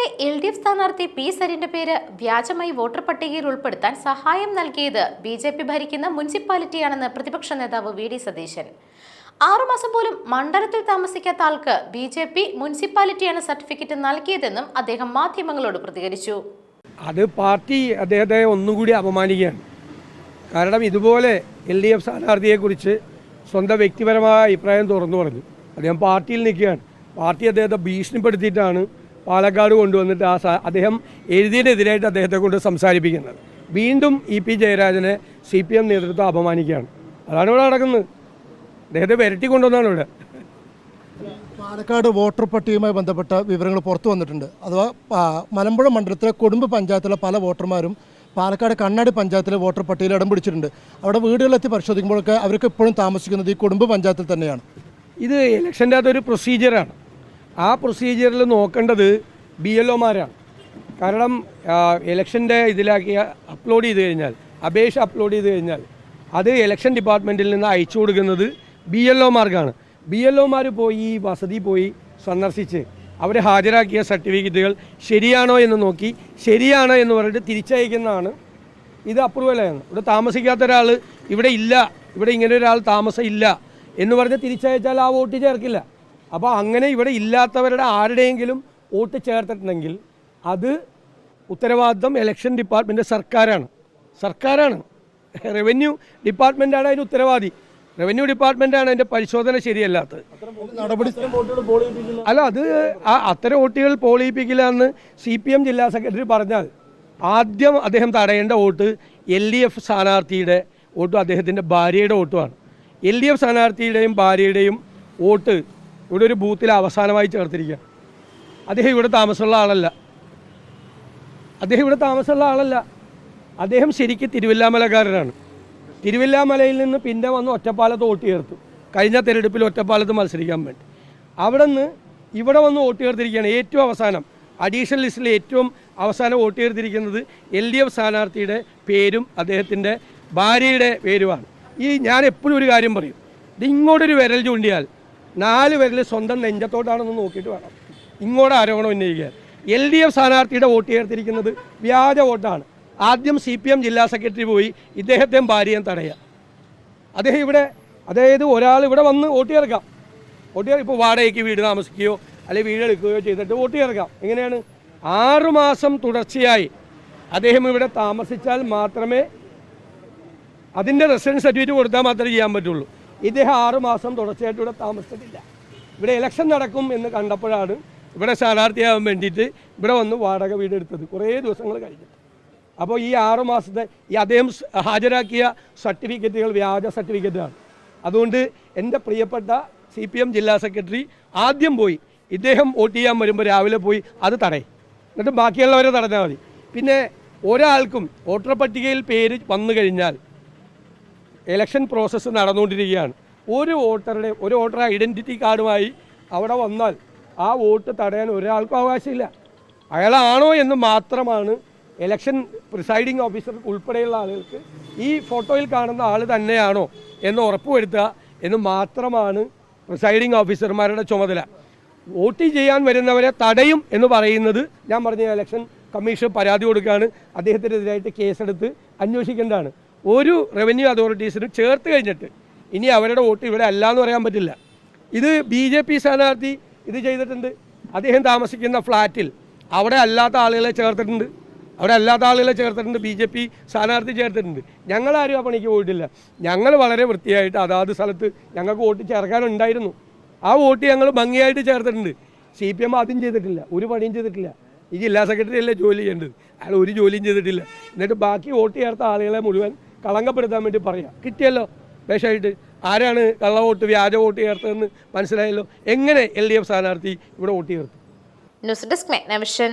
പാലക്കാട്ടെ L D F സ്ഥാനാർത്ഥി P സരിന്റെ പേര് വ്യാജമായി വോട്ടർ പട്ടികയിൽ ഉൾപ്പെടുത്താൻ സഹായം നൽകിയത് ബി ജെ പി ഭരിക്കുന്ന മുനിസിപ്പാലിറ്റിയാണെന്ന് പ്രതിപക്ഷ നേതാവ് വി ഡി സതീശൻ. ആറുമാസം പോലും മണ്ഡലത്തിൽ താമസിക്കാത്ത ആൾക്ക് ബി ജെ പി മുനിസിപ്പാലിറ്റിയാണ് സർട്ടിഫിക്കറ്റ് നൽകിയതെന്നും അദ്ദേഹം മാധ്യമങ്ങളോട് പ്രതികരിച്ചു. അത് പാർട്ടി അദ്ദേഹത്തെ ഒന്നുകൂടി അപമാനിക്കുകയാണ്. കാരണം ഇതുപോലെ എൽ ഡി എഫ് സ്ഥാനാർത്ഥിയെക്കുറിച്ച് സ്വന്തം വ്യക്തിപരമായ അഭിപ്രായം തുറന്നു പറഞ്ഞു. അദ്ദേഹം പാർട്ടിയിൽ നിൽക്കുകയാണ്. പാർട്ടി അദ്ദേഹത്തെ ഭീഷണിപ്പെടുത്തിയിട്ടാണ് പാലക്കാട് കൊണ്ടുവന്നിട്ട് ആ അദ്ദേഹം എഴുതിയതിനെതിരായിട്ട് അദ്ദേഹത്തെ കൊണ്ട് സംസാരിപ്പിക്കുന്നത്. വീണ്ടും ഇ പി ജയരാജനെ സി പി എം നേതൃത്വം അപമാനിക്കുകയാണ്. അതാണ് ഇവിടെ നടക്കുന്നത്. അദ്ദേഹത്തെ വരട്ടി കൊണ്ടുവന്നാണ് ഇവിടെ. പാലക്കാട് വോട്ടർ പട്ടികയുമായി ബന്ധപ്പെട്ട വിവരങ്ങൾ പുറത്തു വന്നിട്ടുണ്ട്. അഥവാ മലമ്പുഴ മണ്ഡലത്തിലെ കൊടുമ്പ് പഞ്ചായത്തിലെ പല വോട്ടർമാരും പാലക്കാട് കണ്ണാടി പഞ്ചായത്തിലെ വോട്ടർ പട്ടികയിൽ ഇടം പിടിച്ചിട്ടുണ്ട്. അവിടെ വീടുകളിലെത്തി പരിശോധിക്കുമ്പോഴൊക്കെ അവർക്ക് ഇപ്പോഴും താമസിക്കുന്നത് ഈ കുടുംബ പഞ്ചായത്തിൽ തന്നെയാണ്. ഇത് ഇലക്ഷന്റെ അകത്തൊരു പ്രൊസീജിയറാണ് ആ പ്രൊസീജിയറിൽ നോക്കേണ്ടത് ബി എൽ ഒമാരാണ് കാരണം ഇലക്ഷന്റെ ഇതിലാക്കി അപ്ലോഡ് ചെയ്ത് കഴിഞ്ഞാൽ അപേക്ഷ അപ്ലോഡ് ചെയ്ത് കഴിഞ്ഞാൽ അത് ഇലക്ഷൻ ഡിപ്പാർട്ട്മെന്റിൽ നിന്ന് അയച്ചു കൊടുക്കുന്നത് ബി എൽ ഒമാർക്കാണ് ബി എൽ ഒമാർ പോയി ഈ വസതി പോയി സന്ദർശിച്ച് അവർ ഹാജരാക്കിയ സർട്ടിഫിക്കറ്റുകൾ ശരിയാണോ എന്ന് നോക്കി ശരിയാണ് എന്ന് പറഞ്ഞിട്ട് തിരിച്ചയക്കുന്നതാണ്. ഇത് അപ്രൂവലാണ് ഇവിടെ താമസിക്കാത്ത ഒരാൾ ഇവിടെ ഇല്ല ഇവിടെ ഇങ്ങനെ ഒരാൾ താമസം ഇല്ല എന്ന് പറഞ്ഞ് തിരിച്ചയച്ചാൽ ആ വോട്ട് ചേർക്കില്ല. അപ്പോൾ അങ്ങനെ ഇവിടെ ഇല്ലാത്തവരുടെ ആരുടെയെങ്കിലും വോട്ട് ചേർത്തിട്ടുണ്ടെങ്കിൽ അത് ഉത്തരവാദിത്തം ഇലക്ഷൻ ഡിപ്പാർട്ട്മെന്റ് സർക്കാരാണ്. സർക്കാരാണ്. റവന്യൂ ഡിപ്പാർട്ട്മെന്റാണ് അതിന് ഉത്തരവാദി. റവന്യൂ ഡിപ്പാർട്ട്മെന്റാണ് അതിന്റെ പരിശോധന ശരിയല്ലാത്തത്. നടപടി അല്ല അത് ആ അത്തരം വോട്ടുകൾ പോളിയിപ്പിക്കില്ല എന്ന് സി പി എം ജില്ലാ സെക്രട്ടറി പറഞ്ഞാൽ ആദ്യം അദ്ദേഹം തടയേണ്ട വോട്ട് എൽ ഡി എഫ് സ്ഥാനാർത്ഥിയുടെ വോട്ടും അദ്ദേഹത്തിന്റെ ഭാര്യയുടെ വോട്ടുമാണ്. എൽ ഡി എഫ് സ്ഥാനാർത്ഥിയുടെയും ഭാര്യയുടെയും വോട്ട് ഇവിടെ ഒരു ബൂത്തിൽ അവസാനമായി ചേർത്തിരിക്കുക. അദ്ദേഹം ഇവിടെ താമസമുള്ള ആളല്ല. അദ്ദേഹം ഇവിടെ താമസമുള്ള ആളല്ല. അദ്ദേഹം ശരിക്കും തിരുവല്ലാമലക്കാരനാണ്. തിരുവല്ലാമലയിൽ നിന്ന് പിന്നെ വന്ന് ഒറ്റപ്പാലത്ത് വോട്ട് ചേർത്തു. കഴിഞ്ഞ തെരഞ്ഞെടുപ്പിൽ ഒറ്റപ്പാലത്ത് മത്സരിക്കാൻ വേണ്ടി. അവിടെ നിന്ന് ഇവിടെ വന്ന് വോട്ട് ചേർത്തിരിക്കുകയാണ് ഏറ്റവും അവസാനം. അഡീഷണൽ ലിസ്റ്റിൽ ഏറ്റവും അവസാനം വോട്ട് ചേർത്തിരിക്കുന്നത് എൽ ഡി എഫ് സ്ഥാനാർത്ഥിയുടെ പേരും അദ്ദേഹത്തിന്റെ ഭാര്യയുടെ പേരുമാണ്. ഈ ഞാൻ എപ്പോഴും ഒരു കാര്യം പറയും. ഇത് വിരൽ ചൂണ്ടിയാൽ നാല് പേരിൽ സ്വന്തം നെഞ്ചത്തോട്ടാണെന്ന് നോക്കിയിട്ട് വേണം. ഇങ്ങോട്ട് ആരോപണം ഉന്നയിക്കാൻ എൽ ഡി എഫ് സ്ഥാനാർത്ഥിയുടെ വോട്ട് ചേർത്തിരിക്കുന്നത് വ്യാജ വോട്ടാണ്. ആദ്യം സി പി എം ജില്ലാ സെക്രട്ടറി പോയി ഇദ്ദേഹത്തെയും ഭാര്യയും തടയുക. അദ്ദേഹം ഇവിടെ അതായത് ഒരാൾ ഇവിടെ വന്ന് വോട്ട് ചേർക്കാം. വോട്ട് ചേർക്കാം ഇപ്പോൾ വാടകയ്ക്ക് വീട് താമസിക്കുകയോ അല്ലെങ്കിൽ വീട് എടുക്കുകയോ ചെയ്തിട്ട് വോട്ട് ചേർക്കാം. എങ്ങനെയാണ്? ആറുമാസം തുടർച്ചയായി അദ്ദേഹം ഇവിടെ താമസിച്ചാൽ മാത്രമേ അതിന്റെ റെസിഡൻസ് സർട്ടിഫിക്കറ്റ് കൊടുത്താൽ മാത്രമേ ചെയ്യാൻ പറ്റുള്ളൂ. ഇദ്ദേഹം ആറുമാസം തുടർച്ചയായിട്ട് ഇവിടെ താമസിച്ചിട്ടില്ല. ഇവിടെ ഇലക്ഷൻ നടക്കും എന്ന് കണ്ടപ്പോഴാണ് ഇവിടെ സ്ഥാനാർത്ഥിയാവാൻ വേണ്ടിയിട്ട് ഇവിടെ വന്ന് വാടക വീട് എടുത്തത്. കുറേ ദിവസങ്ങൾ കഴിഞ്ഞിട്ട്. അപ്പോൾ ഈ ആറു മാസത്തെ ഈ അദ്ദേഹം ഹാജരാക്കിയ സർട്ടിഫിക്കറ്റുകൾ വ്യാജ സർട്ടിഫിക്കറ്റാണ്. അതുകൊണ്ട് എന്റെ പ്രിയപ്പെട്ട സി പി എം ജില്ലാ സെക്രട്ടറി ആദ്യം പോയി ഇദ്ദേഹം വോട്ട് ചെയ്യാൻ വരുമ്പോൾ രാവിലെ പോയി അത് തടയും. എന്നിട്ട് ബാക്കിയുള്ളവരെ തടഞ്ഞാൽ മതി. പിന്നെ ഒരാൾക്കും വോട്ടർ പട്ടികയിൽ പേര് വന്നു കഴിഞ്ഞാൽ ഇലക്ഷൻ പ്രോസസ്സ് നടന്നുകൊണ്ടിരിക്കുകയാണ്. ഒരു വോട്ടറുടെ ഒരു വോട്ടർ ഐഡന്റിറ്റി കാർഡുമായി അവിടെ വന്നാൽ ആ വോട്ട് തടയാൻ ഒരാൾക്കും അവകാശമില്ല. അയാളാണോ എന്ന് മാത്രമാണ് ഇലക്ഷൻ പ്രിസൈഡിംഗ് ഓഫീസർ ഉൾപ്പെടെയുള്ള ആളുകൾക്ക് ഈ ഫോട്ടോയിൽ കാണുന്ന ആൾ തന്നെയാണോ എന്ന് ഉറപ്പുവരുത്തുക എന്ന് മാത്രമാണ് പ്രിസൈഡിംഗ് ഓഫീസർമാരുടെ ചുമതല. വോട്ട് ചെയ്യാൻ വരുന്നവരെ തടയും എന്ന് പറയുന്നത് ഞാൻ പറഞ്ഞ ഇലക്ഷൻ കമ്മീഷൻ പരാതി കൊടുക്കുകയാണ്. അദ്ദേഹത്തിനെതിരായിട്ട് കേസെടുത്ത് അന്വേഷിക്കേണ്ടതാണ്. ഒരു റവന്യൂ അതോറിറ്റീസിനും ചേർത്ത് കഴിഞ്ഞിട്ട് ഇനി അവരുടെ വോട്ട് ഇവിടെ അല്ല എന്ന് പറയാൻ പറ്റില്ല. ഇത് ബി ജെ പി സ്ഥാനാർത്ഥി ഇത് ചെയ്തിട്ടുണ്ട്. അദ്ദേഹം താമസിക്കുന്ന ഫ്ലാറ്റിൽ അവിടെ അല്ലാത്ത ആളുകളെ ചേർത്തിട്ടുണ്ട്. അവിടെ അല്ലാത്ത ആളുകളെ ചേർത്തിട്ടുണ്ട് ബി ജെ പി സ്ഥാനാർത്ഥി ചേർത്തിട്ടുണ്ട്. ഞങ്ങളാരും ആ പണിക്ക് പോയിട്ടില്ല. ഞങ്ങൾ വളരെ വൃത്തിയായിട്ട് അതാത് സ്ഥലത്ത് ഞങ്ങൾക്ക് വോട്ട് ചേർക്കാനുണ്ടായിരുന്നു. ആ വോട്ട് ഞങ്ങൾ ഭംഗിയായിട്ട് ചേർത്തിട്ടുണ്ട്. സി പി എം ആദ്യം ചെയ്തിട്ടില്ല ഒരു പണിയും ചെയ്തിട്ടില്ല. ഈ ജില്ലാ സെക്രട്ടറി അല്ലേ ജോലി ചെയ്യേണ്ടത്? അയാൾ ഒരു ജോലിയും ചെയ്തിട്ടില്ല. എന്നിട്ട് ബാക്കി വോട്ട് ചേർത്ത ആളുകളെ മുഴുവൻ കളങ്കപ്പെടുത്താൻ വേണ്ടി പറയാം. കിട്ടിയല്ലോ. വേഷമായിട്ട് ആരാണ് കള്ള വോട്ട് വ്യാജ വോട്ട് ചേർത്തതെന്ന് മനസ്സിലായല്ലോ. എങ്ങനെ എൽ ഡി എഫ് സ്ഥാനാർത്ഥി ഇവിടെ വോട്ട് ചേർത്തു? News desk മെഗ്നവിഷൻ